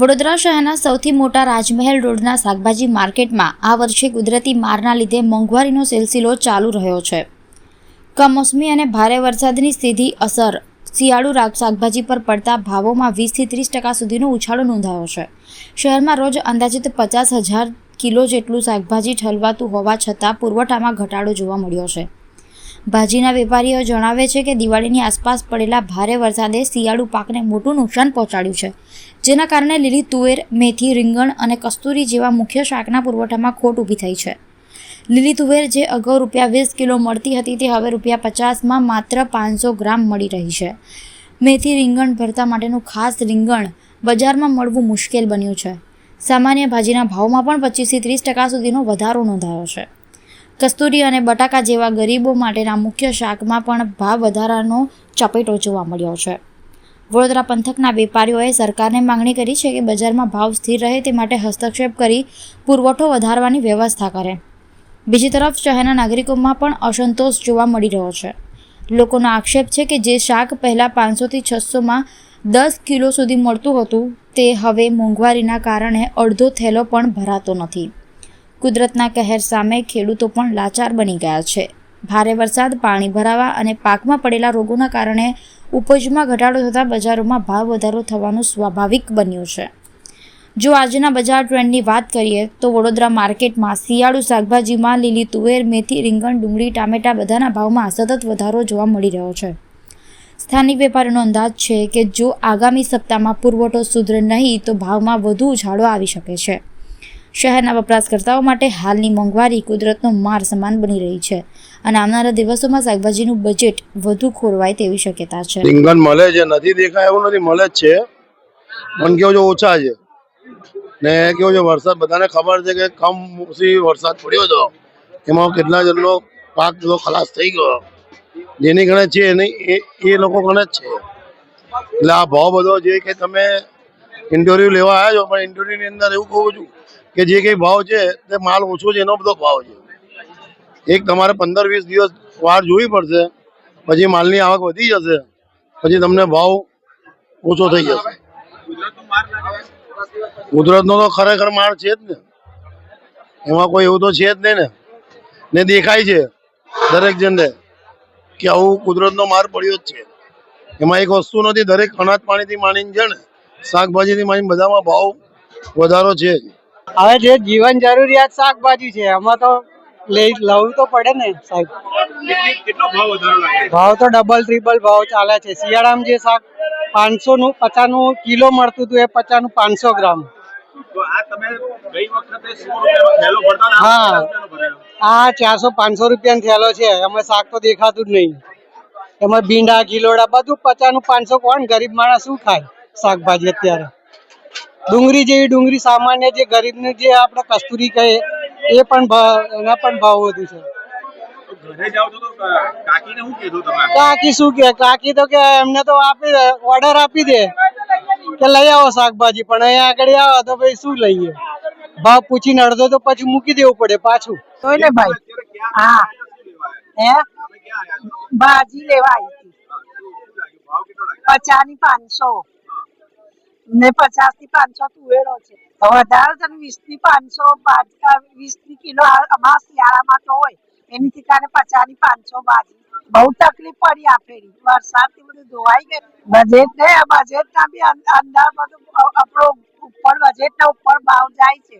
વડોદરા શહેરના સૌથી મોટા રાજમહેલ રોડના શાકભાજી માર્કેટમાં આ વર્ષે કુદરતી મારના લીધે મોંઘવારીનો સિલસિલો ચાલુ રહ્યો છે. કમોસમી અને ભારે વરસાદની સીધી અસર શિયાળુ શાકભાજી પર પડતા ભાવોમાં વીસથી ત્રીસ ટકા સુધીનો ઉછાળો નોંધાયો છે. શહેરમાં રોજ અંદાજિત પચાસ હજાર કિલો જેટલું શાકભાજી ઠલવાતું હોવા છતાં પુરવઠામાં ઘટાડો જોવા મળ્યો છે. ભાજીના વેપારીઓ જણાવે છે કે દિવાળીની આસપાસ પડેલા ભારે વરસાદે શિયાળુ પાકને મોટું નુકસાન પહોંચાડ્યું છે. જેના કારણે લીલી તુવેર, મેથી, રીંગણ અને કસ્તુરી જેવા મુખ્ય શાકના પુરવઠામાં ખોટ ઊભી થઈ છે. લીલી તુવેર જે અગાઉ રૂપિયા વીસ કિલો મળતી હતી તે હવે રૂપિયા પચાસમાં માત્ર પાંચસો ગ્રામ મળી રહી છે. મેથી, રીંગણ ભરતા માટેનું ખાસ રીંગણ બજારમાં મળવું મુશ્કેલ બન્યું છે. સામાન્ય ભાજીના ભાવમાં પણ પચીસથી ત્રીસ ટકા સુધીનો વધારો નોંધાયો છે. કસ્તુરી અને બટાકા જેવા ગરીબો માટેના મુખ્ય શાકમાં પણ ભાવ વધારાનો ચપેટો જોવા મળ્યો છે. વડોદરા પંથકના વેપારીઓએ સરકારને માંગણી કરી છે કે બજારમાં ભાવ સ્થિર રહે તે માટે હસ્તક્ષેપ કરી પુરવઠો વધારવાની વ્યવસ્થા કરે. બીજી તરફ શહેરના નાગરિકોમાં પણ અસંતોષ જોવા મળી રહ્યો છે. લોકોનો આક્ષેપ છે કે જે શાક પહેલાં પાંચસોથી છસોમાં દસ કિલો સુધી મળતું હતું, તે હવે મોંઘવારીના કારણે અડધો થેલો પણ ભરાતો નથી. કુદરતના કહેર સામે ખેડૂતો પણ લાચાર બની ગયા છે. ભારે વરસાદ, પાણી ભરાવા અને પાકમાં પડેલા રોગોના કારણે ઉપજમાં ઘટાડો થતાં બજારોમાં ભાવ વધારો થવાનું સ્વાભાવિક બન્યું છે. જો આજના બજાર ટ્રેન્ડની વાત કરીએ, તો વડોદરા માર્કેટમાં શિયાળુ શાકભાજીમાં લીલી તુવેર, મેથી, રીંગણ, ડુંગળી, ટામેટા બધાના ભાવમાં સતત વધારો જોવા મળી રહ્યો છે. સ્થાનિક વેપારીનો અંદાજ છે કે જો આગામી સપ્તાહમાં પુરવઠો સુધરે નહીં, તો ભાવમાં વધુ ઉછાળો આવી શકે છે. શહેરના વપરાશકર્તાઓ માટે હાલની મોંઘવારી કુદરતનો માર સમાન બની રહી છે અને આવનારા દિવસોમાં શાકભાજીનું બજેટ વધુ ખોરવાય તેવી શક્યતા છે. રીંગણ મળે છે, નથી દેખાય એવું નથી, મળે જ છે. પણ કેવું છે, ઓછા છે. ને કેવું છે, વરસાદ, બધાને ખબર છે કે કમોસમી વરસાદ પડ્યો હતો. એમાં કેટલા જણનો પાક જો ખલાસ થઈ ગયો. જેની ગણે છે એની, એ લોકો ગણે છે. એટલે આ ભાવ બધો જે કે તમે ઇન્ટરવ્યુ લેવા આવ્યા છો, પણ ઇન્ટરવ્યુની અંદર એવું કહું છું કે જે કંઈ ભાવ છે, તે માલ ઓછો છે, એનો બધો ભાવ છે. એક તમારે પંદર વીસ દિવસ વાર જોવી પડશે, પછી માલની આવક વધી જશે, પછી તમને ભાવ ઓછો થઈ જશે. કુદરતનો તો ખરેખર માળ છે જ ને. એમાં કોઈ એવું તો છે જ નહીં ને. ને દેખાય છે, દરેક જણને, કે આવું કુદરતનો માર પડ્યો જ છે. એમાં એક વસ્તુ નથી, દરેક અનાજ પાણીથી માંડીને છે ને, શાકભાજીથી માંડીને બધામાં ભાવ વધારો છે જ. હવે જે જીવન જરૂરિયાત શાકભાજી છે એમાં તો લઈ લવું તો પડે ને સાહેબ. ભાવ તો ડબલ ટ્રિપલ ભાવ ચાલે છે. શિયાળામાં જે શાક પાંચસો નું પચાસનું કિલો મળતું હતું એ પચાસનું પાંચસો ગ્રામ હા. આ ચારસો પાંચસો રૂપિયાનો થેલો છે. એમાં શાક તો દેખાતું જ નહીં. એમાં ભીંડા ગિલોડા બધું પચાસનું પાંચસો કોણ? ગરીબ માણસ શું ખાય શાકભાજી અત્યારે? ડુંગળી જેવી ડુંગળી સામાન્ય જે ગરીબને જે આપણે કસ્તુરી કહે એ પણ ભાવ એના પણ ભાવ વધુ છે. કાકી શું કે કાકી તો કે એમને તો આપી દે ઓર્ડર આપી દે કે લઈ આવો શાકભાજી પણ અહીંયા આગળ આવો તો ભાઈ શું લઈએ? ભાવ પૂછીને અડધો તો પછી મૂકી દેવું પડે પાછું. તો ને ભાઈ હા? હે? ભાજી લેવા આવી હતી? પચાસની પાંચસો. ને પચાસથી પાંચસો તુવેરો છે. વધારે છે વીસથી પાંચસો વીસથી કિલો અમારા શિયાળામાં તો હોય. એની ઠીકાને પચાસની પાંચસો ભાજી બહુ તકલીફ પડી આ ફેરી. વરસાદથી બધું ધોવાઈ ગયું. બજેટ ને બજેટ ના બી અંદર બધું આપણો ઉપર બજેટ ના ઉપર ભાવ જાય છે.